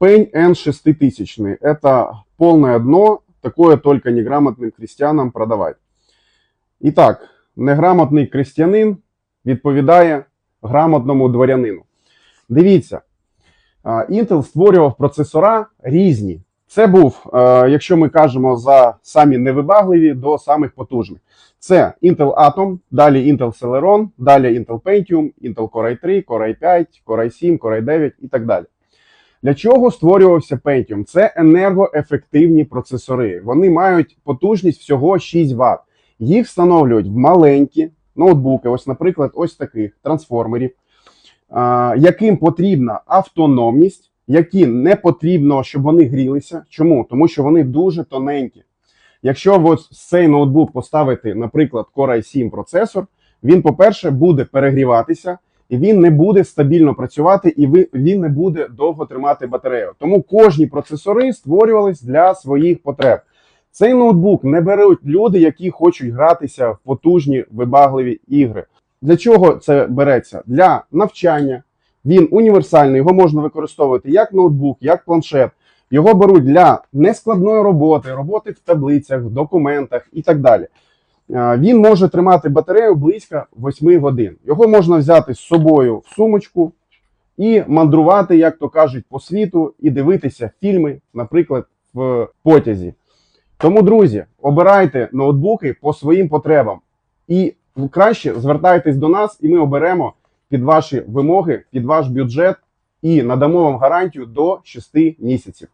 Пень N6000. Это полное дно, такое только неграмотным крестьянам продавать. І так, неграмотний крестьянин відповідає грамотному дворянину. Дивіться, Intel створював процесора різні. Це був, якщо ми кажемо за самі невибагливі до самих потужних. Це Intel Atom, далі Intel Celeron, далі Intel Pentium, Intel Core i3, Core i5, Core i7, Core i9 і так далі. Для чого створювався Pentium? Це енергоефективні процесори. Вони мають потужність всього 6 Вт. Їх встановлюють в маленькі ноутбуки, ось, наприклад, ось таких трансформерів, яким потрібна автономність, які не потрібно, щоб вони грілися. Чому? Тому що вони дуже тоненькі. Якщо от цей ноутбук поставити, наприклад, Core i7 процесор, він, по-перше, буде перегріватися, і він не буде стабільно працювати, і він не буде довго тримати батарею. Тому кожні процесори створювались для своїх потреб. Цей ноутбук не беруть люди, які хочуть гратися в потужні вибагливі ігри. Для чого це береться? Для навчання. Він універсальний, його можна використовувати як ноутбук, як планшет. Його беруть для нескладної роботи, роботи в таблицях, документах і так далі. Е, Він може тримати батарею близько 8 годин. Його можна взяти з собою в сумочку і мандрувати, як то кажуть, по світу і дивитися фільми, наприклад, в потязі. Тому, друзі, обирайте ноутбуки по своїм потребам і краще звертайтесь до нас, і ми оберемо під ваші вимоги, під ваш бюджет і надамо вам гарантію до 6 місяців.